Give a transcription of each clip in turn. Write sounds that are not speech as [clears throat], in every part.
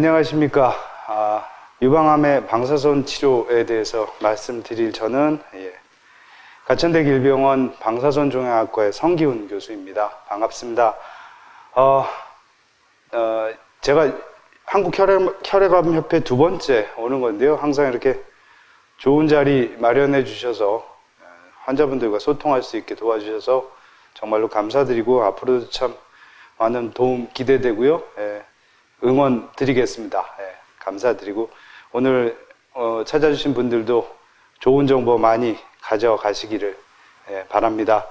안녕하십니까. 아, 유방암의 방사선 치료에 대해서 말씀드릴 저는 예, 가천대 길병원 방사선 종양학과의 성기훈 교수입니다. 반갑습니다. 어, 어, 제가 한국 혈액, 혈액암 협회 두 번째 오는 건데요. 항상 이렇게 좋은 자리 마련해 주셔서 어, 환자분들과 소통할 수 있게 도와주셔서 정말로 감사드리고 앞으로도 참 많은 도움 기대되고요. 예, 응원 드리겠습니다. 예, 감사드리고 오늘 어, 찾아주신 분들도 좋은 정보 많이 가져가시기를 예, 바랍니다.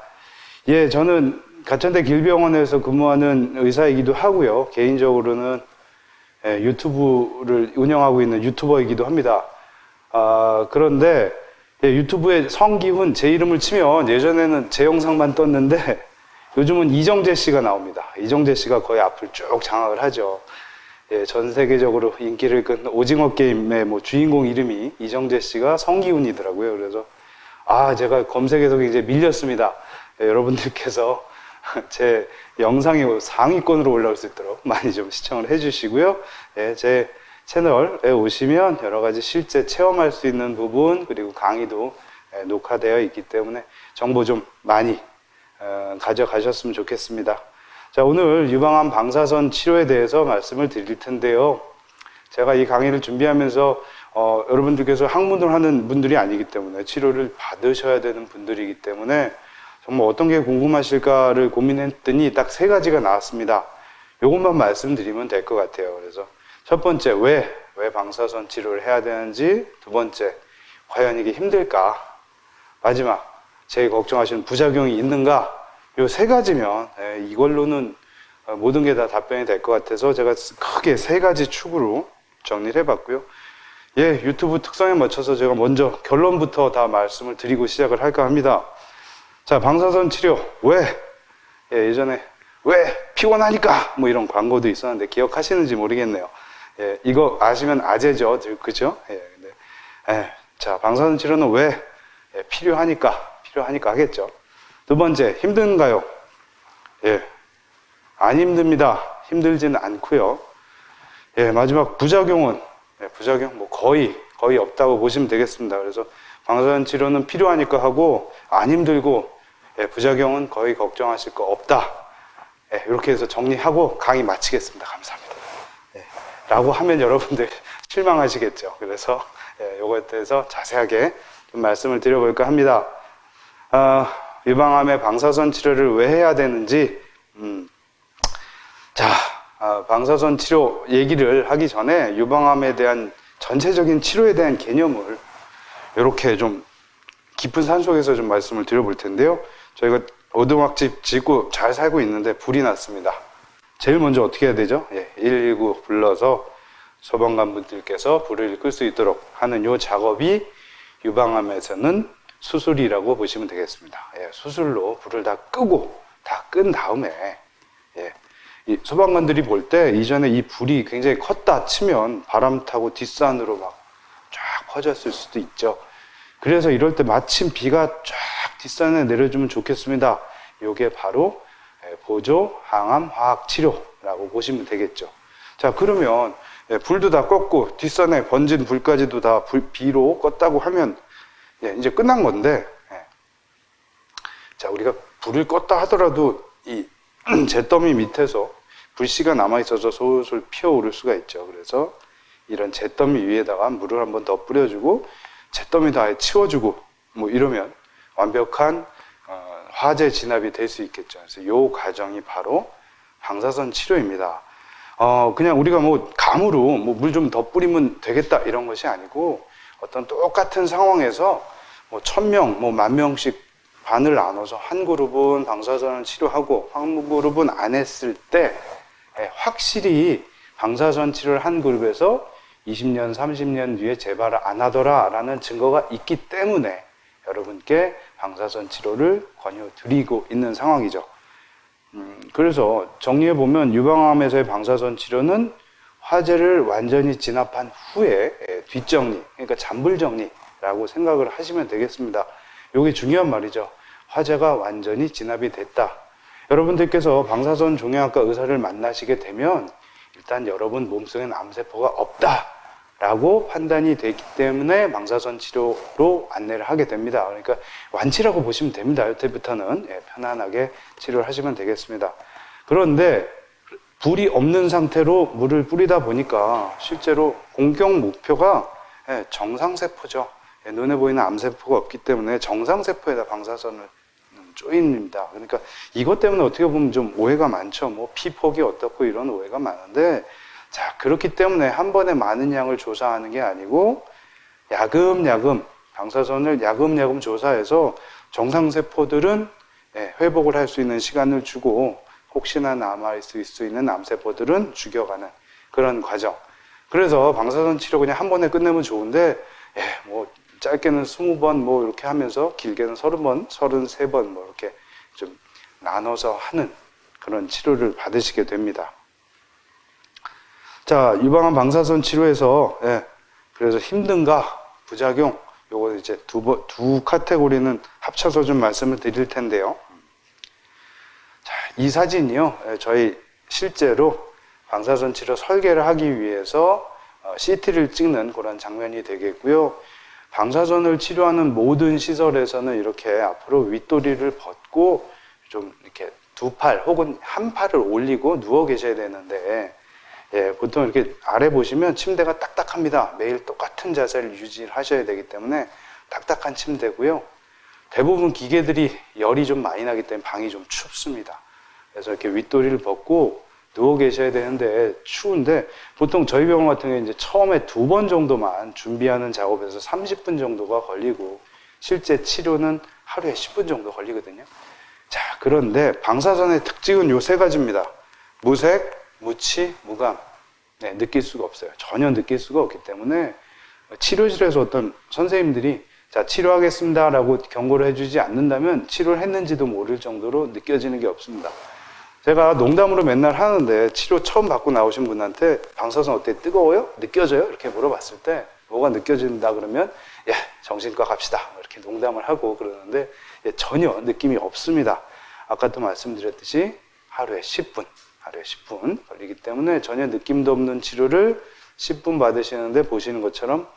예, 저는 가천대 길병원에서 근무하는 의사이기도 하고요. 개인적으로는 예, 유튜브를 운영하고 있는 유튜버이기도 합니다. 아, 그런데 예, 유튜브에 성기훈 제 이름을 치면 예전에는 제 영상만 떴는데 [laughs] 요즘은 이정재 씨가 나옵니다. 이정재 씨가 거의 앞을 쭉 장악을 하죠. 예, 전 세계적으로 인기를 끈 오징어 게임의 뭐 주인공 이름이 이정재 씨가 성기훈이더라고요. 그래서 아 제가 검색에서 굉장히 밀렸습니다. 예, 여러분들께서 [laughs] 제 영상이 상위권으로 올라올 수 있도록 많이 좀 시청을 해주시고요. 예, 제 채널에 오시면 여러 가지 실제 체험할 수 있는 부분 그리고 강의도 예, 녹화되어 있기 때문에 정보 좀 많이 어, 가져가셨으면 좋겠습니다. 자, 오늘 유방암 방사선 치료에 대해서 말씀을 드릴 텐데요. 제가 이 강의를 준비하면서 어, 여러분들께서 학문을 하는 분들이 아니기 때문에 치료를 받으셔야 되는 분들이기 때문에 정말 어떤 게 궁금하실까를 고민했더니 딱 세 가지가 나왔습니다. 이것만 말씀드리면 될 것 같아요. 그래서 첫 번째, 왜, 왜 방사선 치료를 해야 되는지, 두 번째, 과연 이게 힘들까? 마지막, 제일 걱정하시는 부작용이 있는가? 요 세 가지면 예, 이걸로는 어, 모든 게 다 답변이 될 것 같아서 제가 크게 세 가지 축으로 정리를 해봤고요. 예, 유튜브 특성에 맞춰서 제가 먼저 결론부터 다 말씀을 드리고 시작을 할까 합니다. 자, 방사선 치료 왜? 예, 예전에 왜 피곤하니까 뭐 이런 광고도 있었는데 기억하시는지 모르겠네요. 예, 이거 아시면 아재죠, 늘, 그죠? 예, 근데, 예, 자, 방사선 치료는 왜 예, 필요하니까 필요하니까 하겠죠. 두 번째, 힘든가요? 예. 안 힘듭니다. 힘들지는 않고요. 예, 마지막 부작용은 예, 부작용 뭐 거의 거의 없다고 보시면 되겠습니다. 그래서 방사선 치료는 필요하니까 하고 안 힘들고 예, 부작용은 거의 걱정하실 거 없다. 예, 이렇게 해서 정리하고 강의 마치겠습니다. 감사합니다. 예, 라고 하면 여러분들 [laughs] 실망하시겠죠. 그래서 예, 이거에 대해서 자세하게 좀 말씀을 드려볼까 합니다. 아, 유방암의 방사선 치료를 왜 해야 되는지, 음, 자, 아, 방사선 치료 얘기를 하기 전에 유방암에 대한 전체적인 치료에 대한 개념을 이렇게 좀 깊은 산 속에서 좀 말씀을 드려볼 텐데요. 저희가 오두막집 짓고 잘 살고 있는데 불이 났습니다. 제일 먼저 어떻게 해야 되죠? 예, 119 불러서 소방관 분들께서 불을 끌 수 있도록 하는 요 작업이 유방암에서는 수술이라고 보시면 되겠습니다. 예, 수술로 불을 다 끄고 다 끈 다음에 예, 이 소방관들이 볼 때 이전에 이 불이 굉장히 컸다 치면 바람 타고 뒷산으로 막 쫙 퍼졌을 수도 있죠. 그래서 이럴 때 마침 비가 쫙 뒷산에 내려주면 좋겠습니다. 이게 바로 예, 보조 항암 화학 치료라고 보시면 되겠죠. 자 그러면 예, 불도 다 껐고 뒷산에 번진 불까지도 다 불, 비로 껐다고 하면 예, 이제 끝난 건데 예. 자 우리가 불을 껐다 하더라도 이 [clears throat] 잿더미 밑에서 불씨가 남아 있어서 솔솔 피어오를 수가 있죠. 그래서 이런 잿더미 위에다가 물을 한번 더 뿌려주고 잿더미도 아예 치워주고 뭐 이러면 완벽한 어, 화재 진압이 될 수 있겠죠. 그래서 이 과정이 바로 방사선 치료입니다. 어, 그냥 우리가 뭐 감으로 뭐 물 좀 더 뿌리면 되겠다 이런 것이 아니고 어떤 똑같은 상황에서 뭐 천 명, 뭐 만 명씩 반을 나눠서 한 그룹은 방사선을 치료하고 한 그룹은 안 했을 때 예, 확실히 방사선 치료를 한 그룹에서 20년, 30년 뒤에 재발을 안 하더라라는 증거가 있기 때문에 여러분께 방사선 치료를 권유드리고 있는 상황이죠. 음, 그래서 정리해 보면 유방암에서의 방사선 치료는 화재를 완전히 진압한 후에 예, 뒷정리, 그러니까 잔불 정리라고 생각을 하시면 되겠습니다. 이게 중요한 말이죠. 화재가 완전히 진압이 됐다. 여러분들께서 방사선 종양학과 의사를 만나시게 되면 일단 여러분 몸속에 암세포가 없다 라고 판단이 되기 때문에 방사선 치료로 안내를 하게 됩니다. 그러니까 완치라고 보시면 됩니다. 여태부터는 예, 편안하게 치료를 하시면 되겠습니다. 그런데 불이 없는 상태로 물을 뿌리다 보니까 실제로 공격 목표가 예, 정상세포죠. 예, 눈에 보이는 암세포가 없기 때문에 정상세포에다 방사선을 음, 쪼입니다. 그러니까 이것 때문에 어떻게 보면 좀 오해가 많죠. 뭐 피폭이 어떻고 이런 오해가 많은데 자 그렇기 때문에 한 번에 많은 양을 조사하는 게 아니고 야금야금 방사선을 야금야금 조사해서 정상세포들은 예, 회복을 할 수 있는 시간을 주고 혹시나 남아있을 수 있는 암세포들은 죽여가는 그런 과정. 그래서 방사선 치료 그냥 한 번에 끝내면 좋은데, 예, 뭐, 짧게는 20번 뭐 이렇게 하면서 길게는 30번, 33번 뭐 이렇게 좀 나눠서 하는 그런 치료를 받으시게 됩니다. 자, 유방암 방사선 치료에서, 예, 그래서 힘든가, 부작용, 요거 이제 두, 번- 두 카테고리는 합쳐서 좀 말씀을 드릴 텐데요. 자, 이 사진이요. 예, 저희 실제로 방사선 치료 설계를 하기 위해서 어, CT를 찍는 그런 장면이 되겠고요. 방사선을 치료하는 모든 시설에서는 이렇게 앞으로 윗도리를 벗고 좀 이렇게 두 팔 혹은 한 팔을 올리고 누워 계셔야 되는데 예, 보통 이렇게 아래 보시면 침대가 딱딱합니다. 매일 똑같은 자세를 유지를 하셔야 되기 때문에 딱딱한 침대고요. 대부분 기계들이 열이 좀 많이 나기 때문에 방이 좀 춥습니다. 그래서 이렇게 윗도리를 벗고 누워 계셔야 되는데 추운데 보통 저희 병원 같은 경우에 이제 처음에 두 번 정도만 준비하는 작업에서 30분 정도가 걸리고 실제 치료는 하루에 10분 정도 걸리거든요. 자, 그런데 방사선의 특징은 요 세 가지입니다. 무색, 무치, 무감. 네, 느낄 수가 없어요. 전혀 느낄 수가 없기 때문에 치료실에서 어떤 선생님들이 자, 치료하겠습니다라고 경고를 해주지 않는다면 치료를 했는지도 모를 정도로 느껴지는 게 없습니다. 제가 농담으로 맨날 하는데 치료 처음 받고 나오신 분한테 방사선 어때 뜨거워요? 느껴져요? 이렇게 물어봤을 때 뭐가 느껴진다 그러면 예 정신과 갑시다 이렇게 농담을 하고 그러는데 예, 전혀 느낌이 없습니다. 아까도 말씀드렸듯이 하루에 10분 하루에 10분 걸리기 때문에 전혀 느낌도 없는 치료를 10분 받으시는데 보시는 것처럼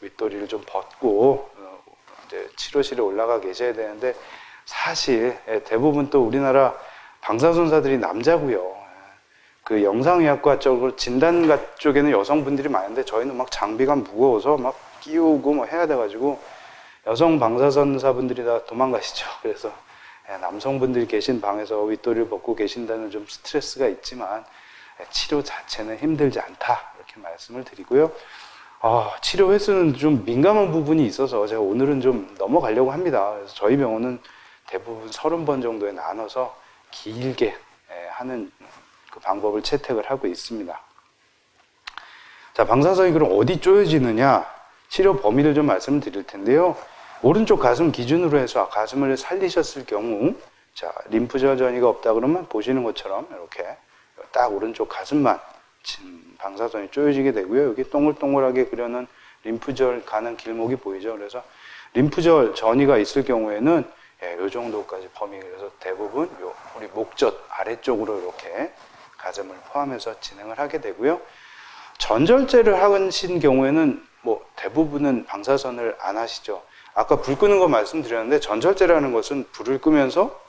윗도리를 좀 벗고 어, 이제 치료실에 올라가 계셔야 되는데 사실 예, 대부분 또 우리나라 방사선사들이 남자고요. 그 영상의학과 쪽으로 진단가 쪽에는 여성분들이 많은데 저희는 막 장비가 무거워서 막 끼우고 뭐 해야 돼가지고 여성 방사선사분들이 다 도망가시죠. [laughs] 그래서 예, 남성분들이 계신 방에서 윗도리를 벗고 계신다는 좀 스트레스가 있지만 예, 치료 자체는 힘들지 않다 이렇게 말씀을 드리고요. 아, 치료 횟수는 좀 민감한 부분이 있어서 제가 오늘은 좀 넘어가려고 합니다. 그래서 저희 병원은 대부분 30번 정도에 나눠서 길게 예, 하는 그 방법을 채택을 하고 있습니다. 자, 방사선이 그럼 어디 쪼여지느냐? 치료 범위를 좀 말씀을 드릴 텐데요. 오른쪽 가슴 기준으로 해서 가슴을 살리셨을 경우, 자, 림프절 전이가 없다 그러면 보시는 것처럼 이렇게 딱 오른쪽 가슴만 진- 방사선이 쪼여지게 되고요. 여기 동글동글하게 그려놓은 림프절 가는 길목이 보이죠. 그래서 림프절 전이가 있을 경우에는 예, 요 정도까지 범위 그래서 대부분 요 우리 목젖 아래쪽으로 이렇게 가슴을 포함해서 진행을 하게 되고요. 전절제를 하신 경우에는 뭐 대부분은 방사선을 안 하시죠. 아까 불 끄는 거 말씀드렸는데 전절제라는 것은 불을 끄면서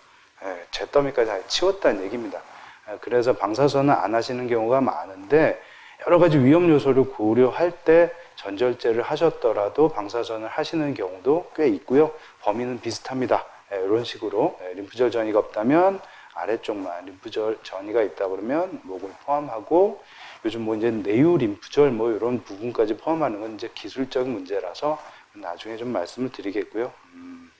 예, 잿더미까지 다 치웠다는 얘기입니다. 예, 그래서 방사선은 안 하시는 경우가 많은데 여러 가지 위험 요소를 고려할 때 전절제를 하셨더라도 방사선을 하시는 경우도 꽤 있고요. 범위는 비슷합니다. 예, 이런 식으로 예, 림프절 전이가 없다면 아래쪽만 림프절 전이가 있다 그러면 목을 포함하고 요즘 뭐 이제 내유 림프절 뭐 이런 부분까지 포함하는 건 이제 기술적인 문제라서 나중에 좀 말씀을 드리겠고요. 음.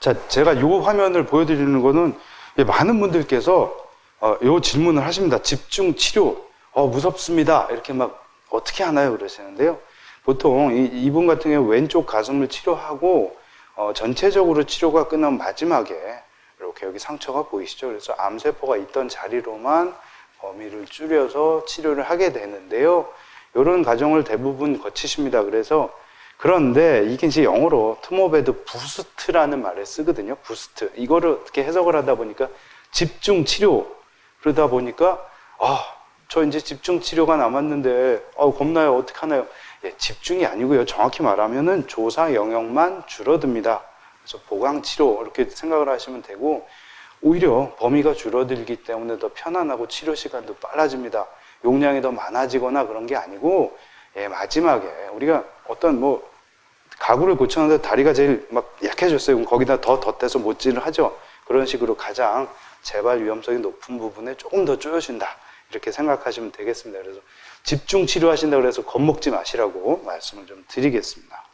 자, 제가 이 화면을 보여드리는 거는 예, 많은 분들께서 어, 요 질문을 하십니다. 집중 치료, 어, 무섭습니다. 이렇게 막 어떻게 하나요? 그러시는데요. 보통 이, 이분 같은 경우 왼쪽 가슴을 치료하고 어, 전체적으로 치료가 끝난 마지막에 이렇게 여기 상처가 보이시죠? 그래서 암세포가 있던 자리로만 범위를 줄여서 치료를 하게 되는데요. 이런 과정을 대부분 거치십니다. 그래서 그런데 이게 이제 영어로 투모베드 부스트라는 말을 쓰거든요. 부스트. 이거를 어떻게 해석을 하다 보니까 집중 치료 그러다 보니까 아 저 이제 집중 치료가 남았는데 어 겁나요. 어떻게 하나요? 예, 집중이 아니고요. 정확히 말하면은 조사 영역만 줄어듭니다. 그래서 보강 치료 이렇게 생각을 하시면 되고 오히려 범위가 줄어들기 때문에 더 편안하고 치료 시간도 빨라집니다. 용량이 더 많아지거나 그런 게 아니고 예, 마지막에 우리가 어떤 뭐 가구를 고쳤는데 다리가 제일 막 약해졌어요. 그럼 거기다 더 덧대서 못질을 하죠. 그런 식으로 가장 재발 위험성이 높은 부분에 조금 더 쪼여준다. 이렇게 생각하시면 되겠습니다. 그래서 집중 치료하신다 그래서 겁먹지 마시라고 말씀을 좀 드리겠습니다.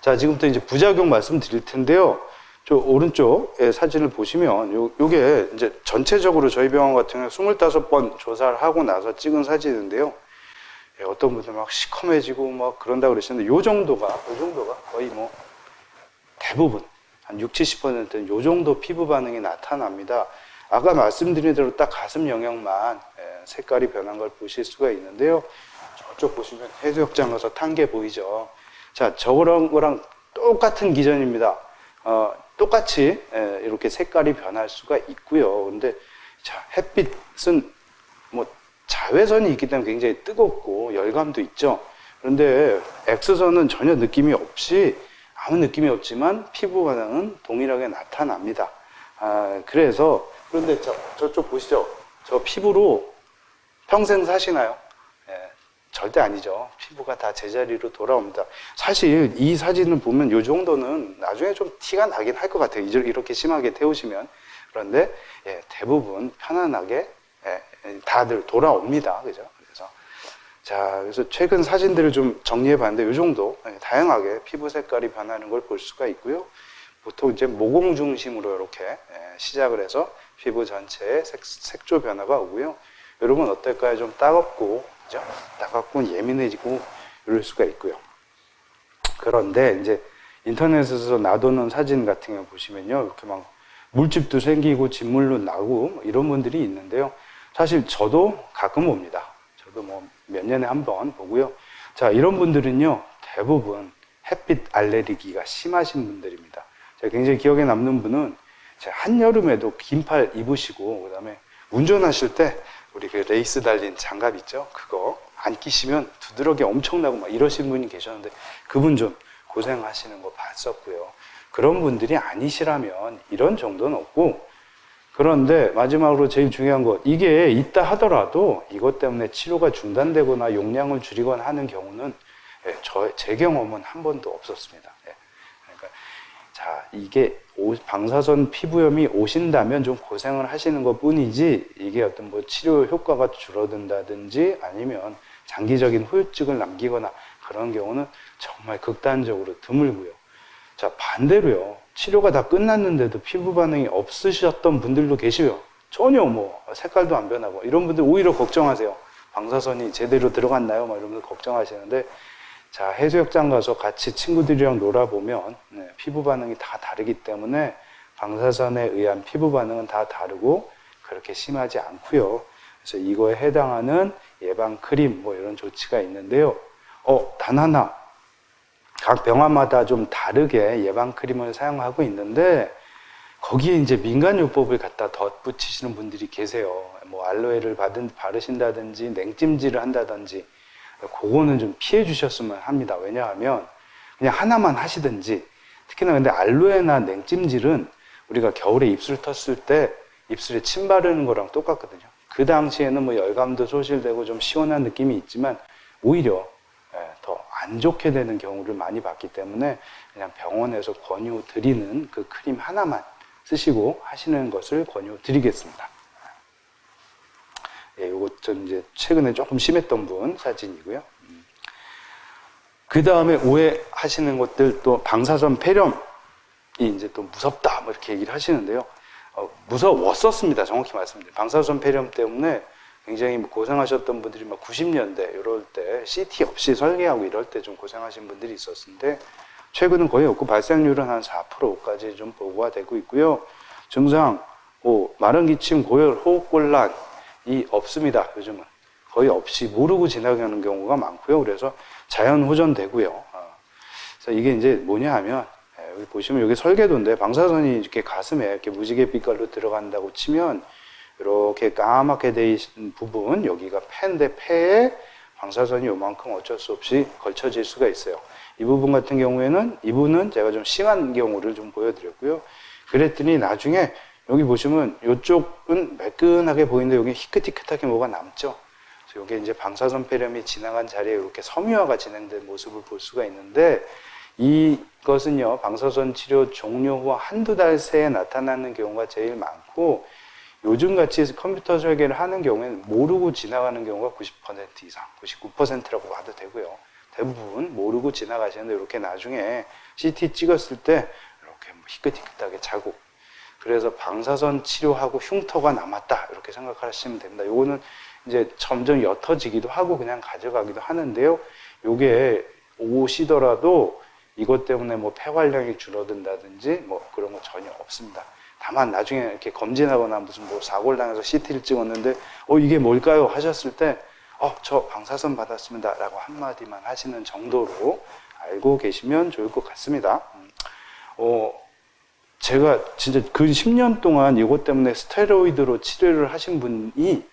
자, 지금부터 이제 부작용 말씀드릴 텐데요. 저 오른쪽에 사진을 보시면 요, 요게 이제 전체적으로 저희 병원 같은 경우에 25번 조사를 하고 나서 찍은 사진인데요. 예, 어떤 분들 막 시커매지고 막 그런다 그러시는데 요 정도가 요 정도가 거의 뭐 대부분 한 60, 70%는 요 정도 피부 반응이 나타납니다. 아까 말씀드린 대로 딱 가슴 영역만 예, 색깔이 변한 걸 보실 수가 있는데요. 저쪽 보시면 해수욕장 가서 탄 게 보이죠. 자, 저거랑 거랑 똑같은 기전입니다. 어, 똑같이 예, 이렇게 색깔이 변할 수가 있고요. 근데 자, 햇빛은 뭐 자외선이 있기 때문에 굉장히 뜨겁고 열감도 있죠. 그런데 X선은 전혀 느낌이 없이 아무 느낌이 없지만 피부 반응은 동일하게 나타납니다. 아, 그래서 그런데 저, 저쪽 보시죠. 저 피부로 평생 사시나요? 예, 절대 아니죠. 피부가 다 제자리로 돌아옵니다. 사실 이 사진을 보면 이 정도는 나중에 좀 티가 나긴 할 것 같아요. 이렇게 심하게 태우시면. 그런데 예, 대부분 편안하게 예, 다들 돌아옵니다. 그죠? 그래서 자, 그래서 최근 사진들을 좀 정리해 봤는데 이 정도 예, 다양하게 피부 색깔이 변하는 걸 볼 수가 있고요. 보통 이제 모공 중심으로 이렇게 예, 시작을 해서 피부 전체에 색, 색조 변화가 오고요. 여러분 어떨까요? 좀 따갑고, 그죠? 따갑고 예민해지고 이럴 수가 있고요. 그런데 이제 인터넷에서 놔두는 사진 같은 경우 보시면요. 이렇게 막 물집도 생기고 진물로 나고 뭐 이런 분들이 있는데요. 사실 저도 가끔 봅니다. 저도 뭐 몇 년에 한 번 보고요. 자, 이런 분들은요. 대부분 햇빛 알레르기가 심하신 분들입니다. 제가 굉장히 기억에 남는 분은 한여름에도 긴팔 입으시고 그다음에 운전하실 때 우리 그 레이스 달린 장갑 있죠? 그거 안 끼시면 두드러기 엄청나고 막 이러신 분이 계셨는데 그분 좀 고생하시는 거 봤었고요. 그런 분들이 아니시라면 이런 정도는 없고 그런데 마지막으로 제일 중요한 것 이게 있다 하더라도 이것 때문에 치료가 중단되거나 용량을 줄이거나 하는 경우는 예, 저, 제 경험은 한 번도 없었습니다. 자 이게 오- 방사선 피부염이 오신다면 좀 고생을 하시는 것 뿐이지 이게 어떤 뭐 치료 효과가 줄어든다든지 아니면 장기적인 후유증을 남기거나 그런 경우는 정말 극단적으로 드물고요. 자 반대로요 치료가 다 끝났는데도 피부 반응이 없으셨던 분들도 계시고요 전혀 뭐 색깔도 안 변하고 이런 분들 오히려 걱정하세요 방사선이 제대로 들어갔나요? 막 이러면서 걱정하시는데 자 해수욕장 가서 같이 친구들이랑 놀아보면 네, 피부 반응이 다 다르기 때문에 방사선에 의한 피부 반응은 다 다르고 그렇게 심하지 않고요. 그래서 이거에 해당하는 예방 크림 뭐 이런 조치가 있는데요. 어 단 하나. 각 병원마다 좀 다르게 예방 크림을 사용하고 있는데 거기에 이제 민간 요법을 갖다 덧붙이시는 분들이 계세요. 뭐 알로에를 받은 바르신다든지 냉찜질을 한다든지 그거는 좀 피해 주셨으면 합니다. 왜냐하면 그냥 하나만 하시든지 특히나 근데 알로에나 냉찜질은 우리가 겨울에 입술 텄을 때 입술에 침 바르는 거랑 똑같거든요. 그 당시에는 뭐 열감도 소실되고 좀 시원한 느낌이 있지만 오히려 더 안 좋게 되는 경우를 많이 봤기 때문에 그냥 병원에서 권유 드리는 그 크림 하나만 쓰시고 하시는 것을 권유 드리겠습니다. 예, 요것 전 이제 최근에 조금 심했던 분 사진이고요. 그 다음에 오해하시는 것들 또 방사선 폐렴이 이제 또 무섭다 뭐 이렇게 얘기를 하시는데요. 어, 무서웠었습니다. 정확히 말씀드리면 방사선 폐렴 때문에 굉장히 뭐 고생하셨던 분들이 막 90년대 이럴 때 CT 없이 설계하고 이럴 때 좀 고생하신 분들이 있었는데 최근은 거의 없고 발생률은 한 4%까지 좀 보고가 되고 있고요. 증상 뭐 마른 기침, 고열, 호흡곤란 이 없습니다. 요즘은 거의 없이 모르고 지나가는 경우가 많고요. 그래서 자연 호전되고요. 어, 그래서 이게 이제 뭐냐 하면 예, 여기 보시면 여기 설계도인데 방사선이 이렇게 가슴에 이렇게 무지개 빛깔로 들어간다고 치면 이렇게 까맣게 돼 있는 부분 여기가 폐인데 폐에 방사선이 요만큼 어쩔 수 없이 걸쳐질 수가 있어요. 이 부분 같은 경우에는 이분은 제가 좀 심한 경우를 좀 보여드렸고요. 그랬더니 나중에 여기 보시면 이쪽은 매끈하게 보이는데 여기 희끗희끗하게 뭐가 남죠. 그래서 이게 이제 방사선 폐렴이 지나간 자리에 이렇게 섬유화가 진행된 모습을 볼 수가 있는데 이것은요 방사선 치료 종료 후 한두 달 새에 나타나는 경우가 제일 많고 요즘 같이 컴퓨터 설계를 하는 경우에는 모르고 지나가는 경우가 90% 이상, 99%라고 봐도 되고요. 대부분 모르고 지나가시는데 이렇게 나중에 CT 찍었을 때 이렇게 뭐 희끗희끗하게 자국. 그래서 방사선 치료하고 흉터가 남았다 이렇게 생각하시면 됩니다. 요거는 이제 점점 옅어지기도 하고 그냥 가져가기도 하는데요. 요게 오시더라도 이것 때문에 뭐 폐활량이 줄어든다든지 뭐 그런 거 전혀 없습니다. 다만 나중에 이렇게 검진하거나 무슨 뭐 사고를 당해서 CT를 찍었는데 어 이게 뭘까요 하셨을 때 어 저 방사선 받았습니다 라고 한마디만 하시는 정도로 알고 계시면 좋을 것 같습니다. 음, 어 제가 진짜 그 10년 동안 이것 때문에 스테로이드로 치료를 하신 분이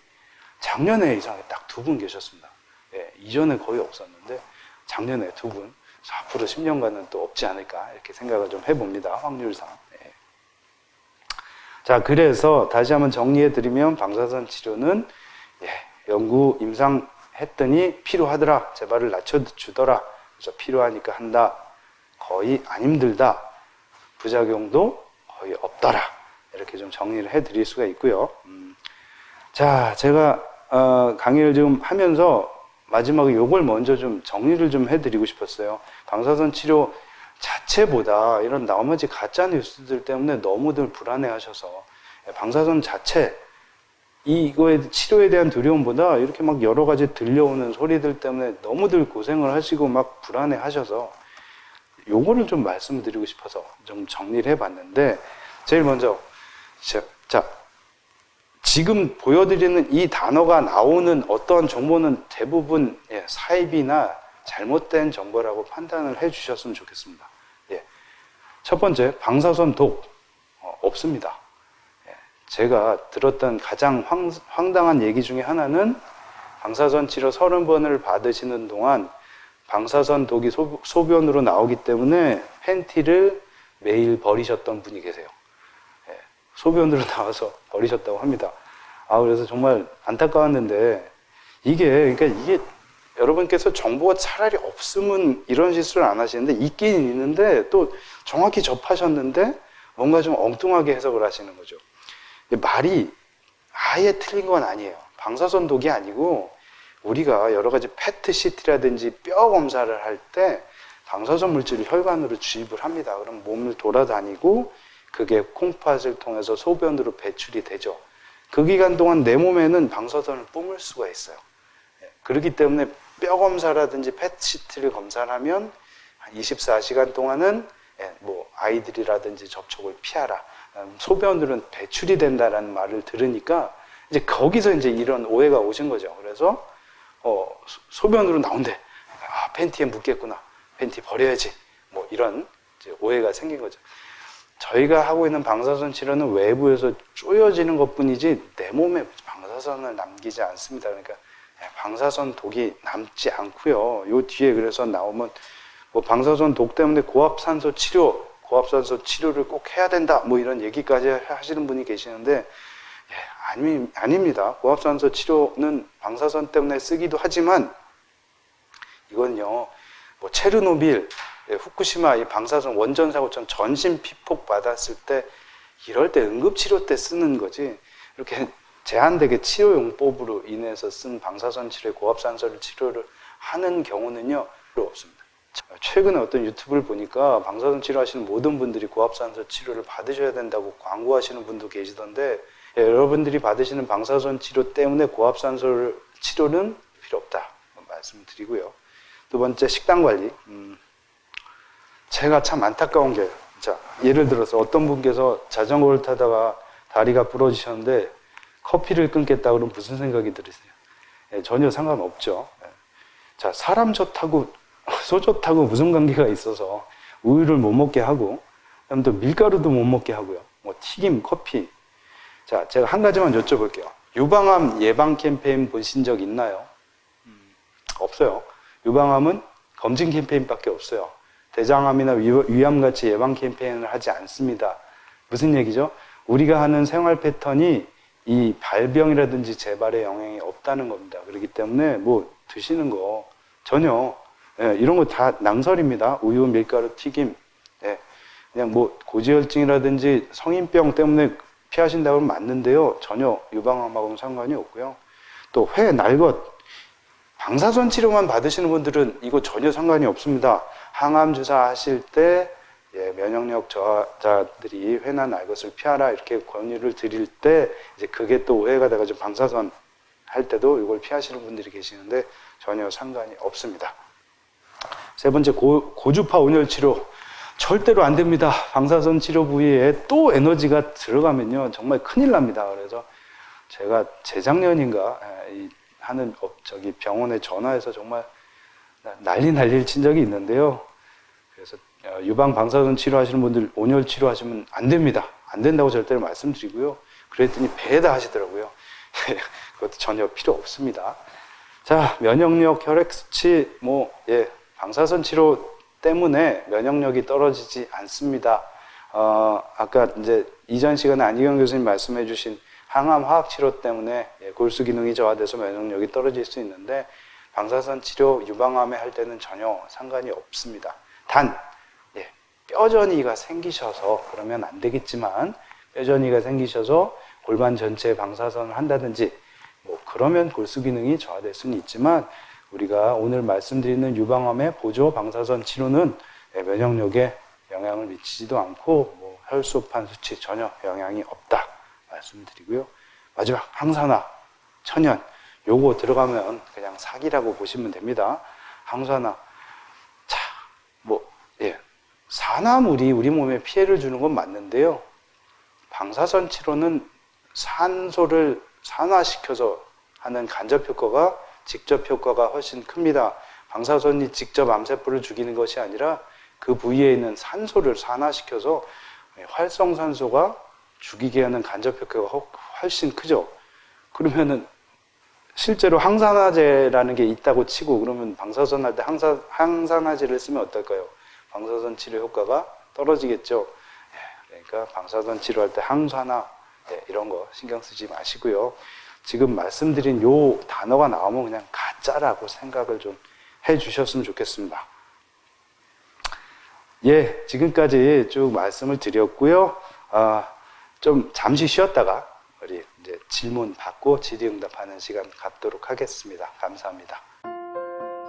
작년에 이상하게 딱두 분 계셨습니다. 예, 이전에 거의 없었는데 작년에 두 분. 앞으로 10년간은 또 없지 않을까 이렇게 생각을 좀 해봅니다. 확률상. 예. 자, 그래서 다시 한번 정리해 드리면 방사선 치료는 예, 연구 임상 했더니 필요하더라. 재발을 낮춰주더라. 그래서 필요하니까 한다. 거의 안 힘들다. 부작용도 거의 없더라. 이렇게 좀 정리를 해 드릴 수가 있고요. 음. 자, 제가 어, 강의를 지금 하면서 마지막에 요걸 먼저 좀 정리를 좀 해드리고 싶었어요. 방사선 치료 자체보다 이런 나머지 가짜 뉴스들 때문에 너무들 불안해하셔서 방사선 자체 이거에 치료에 대한 두려움보다 이렇게 막 여러 가지 들려오는 소리들 때문에 너무들 고생을 하시고 막 불안해하셔서 요거를 좀 말씀드리고 싶어서 좀 정리를 해봤는데 제일 먼저 자 지금 보여드리는 이 단어가 나오는 어떤 정보는 대부분 예, 사입이나 잘못된 정보라고 판단을 해주셨으면 좋겠습니다. 예. 첫 번째, 방사선 독 어, 없습니다. 예. 제가 들었던 가장 황, 황당한 얘기 중에 하나는 방사선 치료 30번을 받으시는 동안 방사선 독이 소, 소변으로 나오기 때문에 팬티를 매일 버리셨던 분이 계세요. 예. 소변으로 [laughs] 나와서 버리셨다고 합니다. 아, 그래서 정말 안타까웠는데, 이게, 그러니까 이게 여러분께서 정보가 차라리 없으면 이런 실수를 안 하시는데, 있긴 있는데, 또 정확히 접하셨는데, 뭔가 좀 엉뚱하게 해석을 하시는 거죠. 말이 아예 틀린 건 아니에요. 방사선 독이 아니고, 우리가 여러 가지 패트 CT라든지 뼈 검사를 할 때, 방사선 물질을 혈관으로 주입을 합니다. 그럼 몸을 돌아다니고, 그게 콩팥을 통해서 소변으로 배출이 되죠. 그 기간 동안 내 몸에는 방사선을 뿜을 수가 있어요. 예, 그렇기 때문에 뼈 검사라든지 펫시트를 검사를 하면 한 24시간 동안은 예, 뭐 아이들이라든지 접촉을 피하라. 음, 소변으로는 배출이 된다라는 말을 들으니까 이제 거기서 이제 이런 오해가 오신 거죠. 그래서 어, 소변으로 나온대. 아, 팬티에 묻겠구나. 팬티 버려야지. 뭐 이런 오해가 생긴 거죠. 저희가 하고 있는 방사선 치료는 외부에서 쪼여지는 것 뿐이지 내 몸에 방사선을 남기지 않습니다. 그러니까 방사선 독이 남지 않고요. 요 뒤에 그래서 나오면 뭐 방사선 독 때문에 고압산소 치료, 고압산소 치료를 꼭 해야 된다. 뭐 이런 얘기까지 하시는 분이 계시는데 예, 아니, 아닙니다. 고압산소 치료는 방사선 때문에 쓰기도 하지만 이건요. 뭐 체르노빌 예, 후쿠시마 이 방사선 원전 사고처럼 전신 피폭 받았을 때 이럴 때 응급치료 때 쓰는 거지 이렇게 제한되게 치료용법으로 인해서 쓴 방사선 치료 고압산소를 치료를 하는 경우는요 별로 없습니다. 최근에 어떤 유튜브를 보니까 방사선 치료하시는 모든 분들이 고압산소 치료를 받으셔야 된다고 광고하시는 분도 계시던데 예, 여러분들이 받으시는 방사선 치료 때문에 고압산소 치료는 필요 없다 말씀을 드리고요. 두 번째 식단 관리. 음, 제가 참 안타까운 게, 자, 예를 들어서 어떤 분께서 자전거를 타다가 다리가 부러지셨는데 커피를 끊겠다 그러면 무슨 생각이 들으세요? 예, 전혀 상관없죠. 예. 자, 사람 좋다고, [laughs] 소 좋다고 무슨 관계가 있어서 우유를 못 먹게 하고, 그다음 또 밀가루도 못 먹게 하고요. 뭐 튀김, 커피. 자, 제가 한 가지만 여쭤볼게요. 유방암 예방 캠페인 보신 적 있나요? 음, 없어요. 유방암은 검진 캠페인밖에 없어요. 대장암이나 위- 위암 같이 예방 캠페인을 하지 않습니다. 무슨 얘기죠? 우리가 하는 생활 패턴이 이 발병이라든지 재발에 영향이 없다는 겁니다. 그렇기 때문에 뭐 드시는 거 전혀 예, 이런 거 다 낭설입니다. 우유, 밀가루, 튀김, 예, 그냥 뭐 고지혈증이라든지 성인병 때문에 피하신다고 하면 맞는데요. 전혀 유방암하고는 상관이 없고요. 또 회, 날것, 방사선 치료만 받으시는 분들은 이거 전혀 상관이 없습니다. 항암 주사 하실 때 예, 면역력 저하자들이 회나 날것을 피하라 이렇게 권유를 드릴 때 이제 그게 또 오해가 돼가지고 방사선 할 때도 이걸 피하시는 분들이 계시는데 전혀 상관이 없습니다. 세 번째 고, 고주파 온열 치료 절대로 안 됩니다. 방사선 치료 부위에 또 에너지가 들어가면요 정말 큰일 납니다. 그래서 제가 재작년인가 예, 이 하는 업 저기 병원에 전화해서 정말 난리 난리를 친 적이 있는데요. 그래서 어, 유방 방사선 치료하시는 분들 온열 치료하시면 안 됩니다. 안 된다고 절대로 말씀드리고요. 그랬더니 배다 하시더라고요. [laughs] 그것도 전혀 필요 없습니다. 자, 면역력, 혈액 수치, 뭐, 예, 방사선 치료 때문에 면역력이 떨어지지 않습니다. 어, 아까 이제 이전 시간에 안희경 교수님 말씀해 주신 항암 화학 치료 때문에 예, 골수 기능이 저하돼서 면역력이 떨어질 수 있는데 방사선 치료 유방암에 할 때는 전혀 상관이 없습니다. 단, 예, 뼈전이가 생기셔서 그러면 안 되겠지만 뼈전이가 생기셔서 골반 전체에 방사선을 한다든지 뭐 그러면 골수 기능이 저하될 수는 있지만 우리가 오늘 말씀드리는 유방암의 보조 방사선 치료는 예, 면역력에 영향을 미치지도 않고 뭐 혈소판 수치 전혀 영향이 없다 말씀드리고요. 마지막 항산화 천연 요거 들어가면 그냥 사기라고 보시면 됩니다. 항산화 자, 뭐 예. 산화물이 우리 몸에 피해를 주는 건 맞는데요. 방사선 치료는 산소를 산화시켜서 하는 간접 효과가 직접 효과가 훨씬 큽니다. 방사선이 직접 암세포를 죽이는 것이 아니라 그 부위에 있는 산소를 산화시켜서 활성산소가 죽이게 하는 간접 효과가 훨- 훨씬 크죠. 그러면은 실제로 항산화제라는 게 있다고 치고 그러면 방사선 할 때 항산, 항산화제를 쓰면 어떨까요? 방사선 치료 효과가 떨어지겠죠. 예, 그러니까 방사선 치료할 때 항산화 예, 이런 거 신경 쓰지 마시고요. 지금 말씀드린 요 단어가 나오면 그냥 가짜라고 생각을 좀 해 주셨으면 좋겠습니다. 예, 지금까지 쭉 말씀을 드렸고요. 아, 좀 잠시 쉬었다가 우리 이제 질문 받고 질의응답하는 시간 갖도록 하겠습니다. 감사합니다.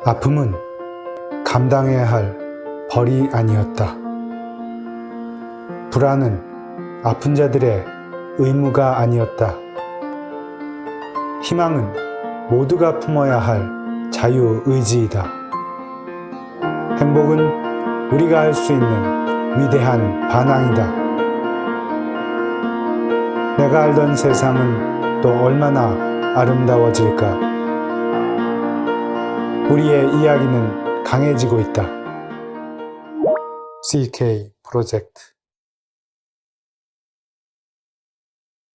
아픔은 감당해야 할 벌이 아니었다. 불안은 아픈 자들의 의무가 아니었다. 희망은 모두가 품어야 할 자유의지이다. 행복은 우리가 할 수 있는 위대한 반항이다. 내가 알던 세상은 또 얼마나 아름다워질까? 우리의 이야기는 강해지고 있다. CK 프로젝트